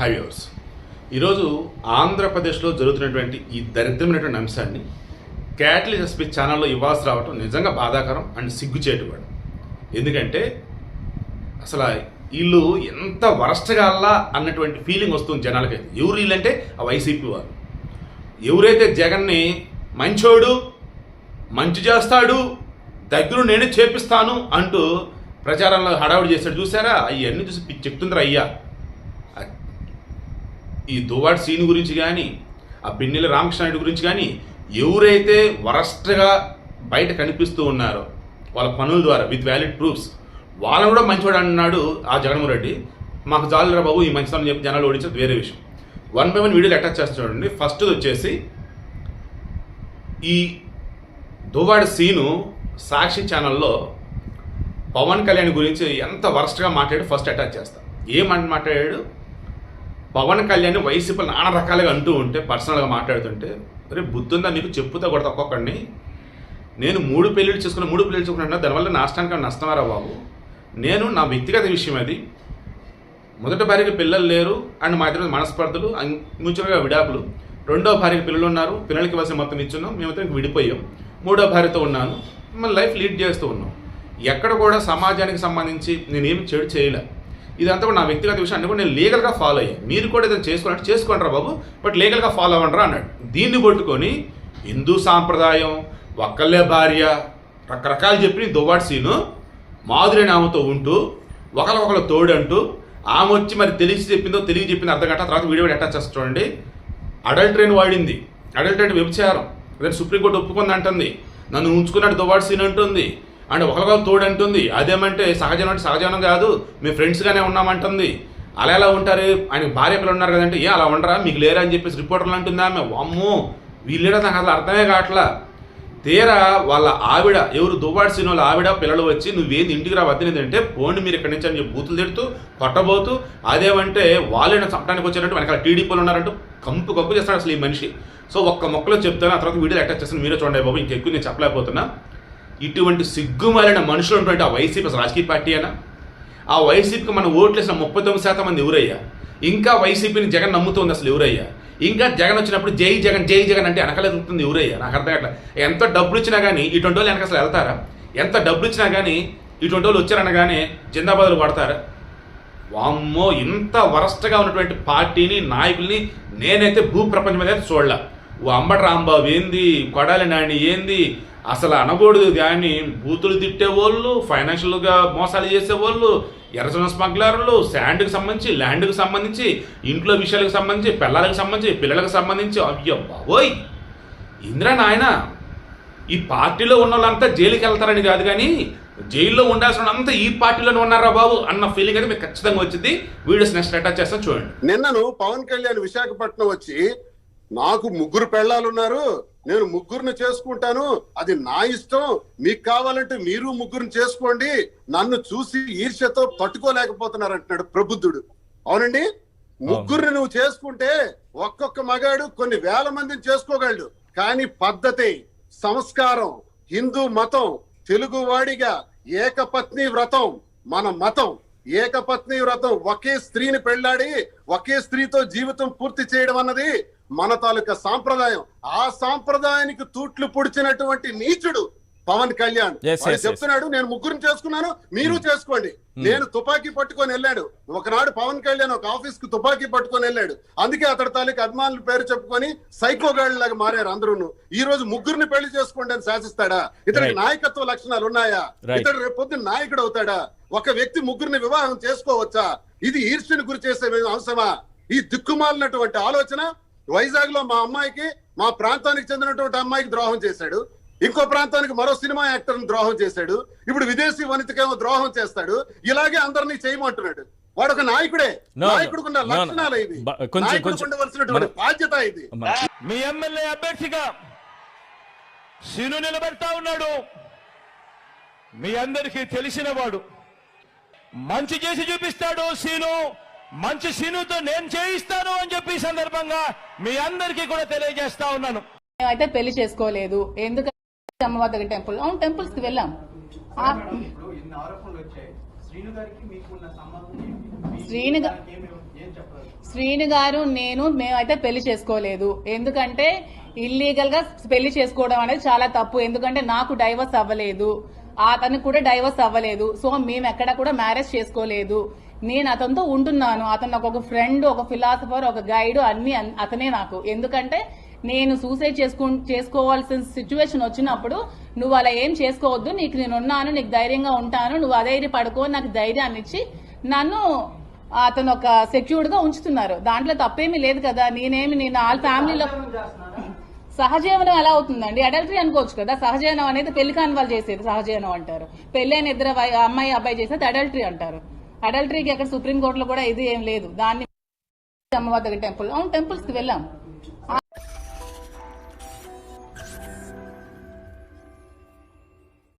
High ఈరోజు ఆంధ్రప్రదేశ్లో జరుగుతున్నటువంటి ఈ దరిద్రమైనటువంటి అంశాన్ని క్యాటలిస్ ఎస్పీ ఛానల్లో ఇవ్వాల్సి రావటం నిజంగా బాధాకరం అండ్ సిగ్గుచేటు కూడా ఎందుకంటే అసలు వీళ్ళు ఎంత వరస్ట్గా అల్లా అన్నటువంటి ఫీలింగ్ వస్తుంది జనాలకైతే. ఎవరు వీళ్ళంటే ఆ వైసీపీ వారు ఎవరైతే జగన్ని మంచోడు మంచి చేస్తాడు దగ్గర నేనే చేపిస్తాను అంటూ ప్రచారంలో హడావుడి చేశాడు చూసారా అవన్నీ చూసి చెప్తుందిరా అయ్యా. ఈ దువ్వాడి సీన్ గురించి కానీ ఆ పిన్నెల రామకృష్ణారెడ్డి గురించి కానీ ఎవరైతే వరస్ట్గా బయట కనిపిస్తూ ఉన్నారో వాళ్ళ పనుల ద్వారా విత్ వ్యాలిడ్ ప్రూఫ్స్ వాళ్ళని కూడా మంచివాడు అన్నాడు ఆ జగన్మోహన్ రెడ్డి. మాకు జాలరా బాబు ఈ మంచితనం చెప్పి జనాలు ఓడించేది వేరే విషయం. వన్ బై వన్ వీడియోలు అటాచ్ చేస్తున్నాడండి ఫస్ట్ వచ్చేసి ఈ దువ్వాడి సీను సాక్షి ఛానల్లో పవన్ కళ్యాణ్ గురించి ఎంత వరస్ట్గా మాట్లాడి ఫస్ట్ అటాచ్ చేస్తాను ఏమంట మాట్లాడాడు? పవన్ కళ్యాణ్ వైసీపీ నానా రకాలుగా అంటూ ఉంటే పర్సనల్గా మాట్లాడుతుంటే అరే బుద్ధుందా నీకు? చెప్పుతా కొడతా ఒక్కొక్కడిని నేను మూడు పెళ్ళిళ్ళు చేసుకున్న మూడు పెళ్ళిళ్ళు చేసుకున్నా దానివల్ల నాష్టానికి నష్టమారా బాబు? నేను నా వ్యక్తిగత విషయం అది. మొదటి భార్యకి పిల్లలు లేరు. అండ్ మా ఇద్దరు మనస్పర్ధలు మ్యూచువల్గా విడాకులు. రెండో భార్యకి పిల్లలు ఉన్నారు. పిల్లలకి ఇవ్వాల్సిన మొత్తం ఇచ్చున్నాం. మేమిద్దరం విడిపోయాం. మూడో భార్యతో ఉన్నాను. మళ్ళీ లైఫ్ లీడ్ చేస్తూ ఉన్నాం. ఎక్కడ కూడా సమాజానికి సంబంధించి నేనేమి చెడు చేయలే. ఇదంతా కూడా నా వ్యక్తిగత విషయం. అన్ని కూడా నేను లీగల్గా ఫాలో అయ్యాను మీరు కూడా ఏదైనా చేసుకోవాలంటే చేసుకోండి బాబు బట్ లీగల్గా ఫాలో అవ్వండిరా అన్నాడు. దీన్ని కొట్టుకొని హిందూ సాంప్రదాయం ఒక్కళ్ళే భార్య రకరకాలు చెప్పి దువ్వాడు సీను మాధురి ఆమెతో ఉంటూ ఒకరికొకరు తోడంటూ ఆమె వచ్చి మరి తెలిసి చెప్పిందో తెలియ చెప్పిందో అర్థం గంట తర్వాత వీడియో అటాచ్ చేస్తా చూడండి. అడల్ట్ వాడింది. అడల్ట్ ట్రైన్ వ్యభిచారం అదే సుప్రీంకోర్టు ఒప్పుకుంది అంటుంది నన్ను ఉంచుకున్నట్టు దువ్వాడు సీన్ అంటుంది. అండ్ ఒకరికొకరు తోడు అంటుంది. అదేమంటే సహజనం అంటే సహజనం కాదు మీ ఫ్రెండ్స్గానే ఉన్నామంటుంది. అలా ఎలా ఉంటారు? ఆయన భార్య పిల్లలు ఉన్నారు కదంటే ఏ అలా ఉండరా? మీకు లేరా? అని చెప్పేసి రిపోర్టర్లు అంటుంది ఆమె. అమ్మో వీళ్ళేడా నాకు అసలు అర్థమే కావట్లా. తీరా వాళ్ళ ఆవిడ ఎవరు దువ్వాడి సీన్ వాళ్ళ ఆవిడ పిల్లలు వచ్చి నువ్వేంది ఇంటికి రా వద్దనేదంటే పోండి మీరు ఇక్కడి నుంచి అని చెప్పి బూతులు తిడుతూ కొట్టబోతూ అదేమంటే వాళ్ళని చంపడానికి వచ్చారంటూ వెనకాల టీడీపీలు ఉన్నారంటూ కంపు కంపు చేస్తాడు అసలు ఈ మనిషి. సో ఒక్క మొక్కలో చెప్తాను ఆ తర్వాత వీడియో అటాచ్ చేస్తాను మీరే చూడండి బాబు ఇంకెక్కువ నేను చెప్పలేకపోతున్నా. ఇటువంటి సిగ్గుమాలిన మనుషులు ఉన్నటువంటి ఆ వైసీపీ అసలు రాజకీయ పార్టీ అయినా ఆ వైసీపీకి మన ఓట్లేసిన ముప్పై తొమ్మిది శాతం మంది ఎవరయ్యా? ఇంకా వైసీపీని జగన్ నమ్ముతుంది అసలు ఎవరయ్యా? ఇంకా జగన్ వచ్చినప్పుడు జై జగన్ జై జగన్ అంటే వెనకాల ఎదుగుతుంది ఎవరయ్యా? నాకు అర్థం కావట్లేదు ఎంత డబ్బులు ఇచ్చినా కానీ ఇటువంటి వాళ్ళు వెనక అసలు వెళ్తారా? ఎంత డబ్బులు ఇచ్చినా కానీ ఇటువంటి వాళ్ళు వచ్చారనగానే జిందాబాద్లు పడతారా? వామ్మో ఇంత వరస్ట్గా ఉన్నటువంటి పార్టీని నాయకుల్ని నేనైతే భూ ప్రపంచం మీద అయితే చూడలే. ఓ అంబటి రాంబాబు ఏంది? కొడాలి నాని ఏంది? అసలు అనకూడదు కానీ బూతులు తిట్టేవాళ్ళు ఫైనాన్షియల్గా మోసాలు చేసేవాళ్ళు ఎర్రచన స్మగ్లర్లు శాండ్కి సంబంధించి ల్యాండ్కి సంబంధించి ఇంట్లో విషయాలకు సంబంధించి పిల్లలకు సంబంధించి పిల్లలకు సంబంధించి. అయ్యో బాబోయ్! ఇంద్రా నాయన ఈ పార్టీలో ఉన్న వాళ్ళంతా జైలుకి వెళ్తారని కాదు కానీ జైల్లో ఉండాల్సిన అంతా ఈ పార్టీలోనే ఉన్నారా బాబు అన్న ఫీలింగ్ అయితే మీకు ఖచ్చితంగా వచ్చింది. వీడియోస్ నెక్స్ట్ అటాచ్ చేస్తాను చూడండి. నిన్నను పవన్ కళ్యాణ్ విశాఖపట్నం వచ్చి నాకు ముగ్గురు పెళ్ళాలున్నారు. నేను ముగ్గురిని చేసుకుంటాను. అది నా ఇష్టం. మీకు కావాలంటే మీరు ముగ్గురిని చేసుకోండి. నన్ను చూసి ఈర్ష్యతో తట్టుకోలేకపోతున్నారు అంటున్నాడు ప్రబుద్ధుడు. అవునండి? ముగ్గురిని నువ్వు చేసుకుంటే ఒక్కొక్క మగాడు కొన్ని వేల మందిని చేసుకోగలడు. కానీ పద్ధతి సంస్కారం హిందూ మతం తెలుగు వాడిగా ఏకపత్ని వ్రతం మన మతం. ఏకపత్ని వ్రతం ఒకే స్త్రీని పెళ్ళాడి ఒకే స్త్రీతో జీవితం పూర్తి చేయడం అన్నది మన తాలూకా సాంప్రదాయం. ఆ సాంప్రదాయానికి తూట్లు పొడిచినటువంటి నీచుడు పవన్ కళ్యాణ్. చెప్తున్నాడు నేను ముగ్గురిని చేసుకున్నాను మీరు చేసుకోండి. నేను తుపాకీ పట్టుకొని వెళ్ళాడు. ఒకనాడు పవన్ కళ్యాణ్ ఒక ఆఫీస్కు తుపాకీ పట్టుకొని వెళ్ళాడు. అందుకే అతడి తాలూకా అభిమానుల పేరు చెప్పుకొని సైకో లాగా మారారు అందరూ ఈ రోజు ముగ్గురిని పెళ్ళి చేసుకోండి అని శాసిస్తాడా? Right. నాయకత్వ లక్షణాలు ఉన్నాయా. ఇతడు రేపు పొద్దున్న నాయకుడు అవుతాడా? ఒక వ్యక్తి ముగ్గురిని వివాహం చేసుకోవచ్చా? ఇది ఈర్ష్యను గురి చేసే అవసరమా? ఈ దిక్కుమాలినటువంటి ఆలోచన వైజాగ్లో మా అమ్మాయికి మా ప్రాంతానికి చెందినటువంటి అమ్మాయికి ద్రోహం చేశాడు. ఇంకో ప్రాంతానికి మరో సినిమా యాక్టర్ ద్రోహం చేశాడు. ఇప్పుడు విదేశీ వనితకేమో ద్రోహం చేస్తాడు. ఇలాగే అందరినీ చేయమంటున్నాడు. వాడు ఒక నాయకుడే. No. లక్షణాలు ఇది ఉండవలసినటువంటి బాధ్యత ఇది. మీ ఎమ్మెల్యే అభ్యర్థిగా శిను నిలబెడతా ఉన్నాడు. మీ అందరికీ తెలిసినవాడు మంచి చేసి చూపిస్తాడు సీను. మంచి సినుతో నేను చేయిస్తాను అని చెప్పి సందర్భంగా మీ అందరికీ కూడా తెలియజేస్తా ఉన్నాను. మేమైతే పెళ్ళి చేసుకోలేదు. ఎందుకంటే అమ్మవారి దగ్గర టెంపుల్. అవును టెంపుల్స్కి వెళ్ళాం శ్రీను శ్రీను గారు నేను మేమైతే పెళ్ళి చేసుకోలేదు. ఎందుకంటే ఇల్లీగల్గా పెళ్ళి చేసుకోవడం అనేది చాలా తప్పు. ఎందుకంటే నాకు డైవర్స్ అవ్వలేదు. అతనికి కూడా డైవర్స్ అవ్వలేదు. సో మేము ఎక్కడ కూడా మ్యారేజ్ చేసుకోలేదు. నేను అతనితో ఉంటున్నాను. అతను నాకు ఒక ఫ్రెండ్ ఒక ఫిలాసఫర్ ఒక గైడ్ అన్ని అతనే నాకు. ఎందుకంటే నేను సూసైడ్ చేసుకు చేసుకోవాల్సిన సిచ్యువేషన్ వచ్చినప్పుడు నువ్వు అలా ఏం చేసుకోవద్దు. నీకు నేను ఉన్నాను నీకు ధైర్యంగా ఉంటాను. నువ్వు అధైర్య పడుకో నాకు ధైర్యాన్ని ఇచ్చి. నన్ను అతను ఒక సెక్యూర్డ్గా ఉంచుతున్నారు. దాంట్లో తప్పేమీ లేదు కదా. నేనేమి నేను వాళ్ళ ఫ్యామిలీలో సహజీవనం ఎలా అవుతుందండి? అడల్టరీ అనుకోవచ్చు కదా. సహజీవనం అనేది పెళ్ళి కాని వాళ్ళు చేసేది సహజీవనం అంటారు. పెళ్ళి అయిన ఇద్దరు అమ్మాయి అబ్బాయి చేసేది అడల్టరీ అంటారు. అడల్టరీకి అక్కడ సుప్రీంకోర్టులో కూడా ఇది ఏం లేదు. దాన్ని అమ్మవారి టెంపుల్ అవును టెంపుల్స్కి వెళ్ళాం.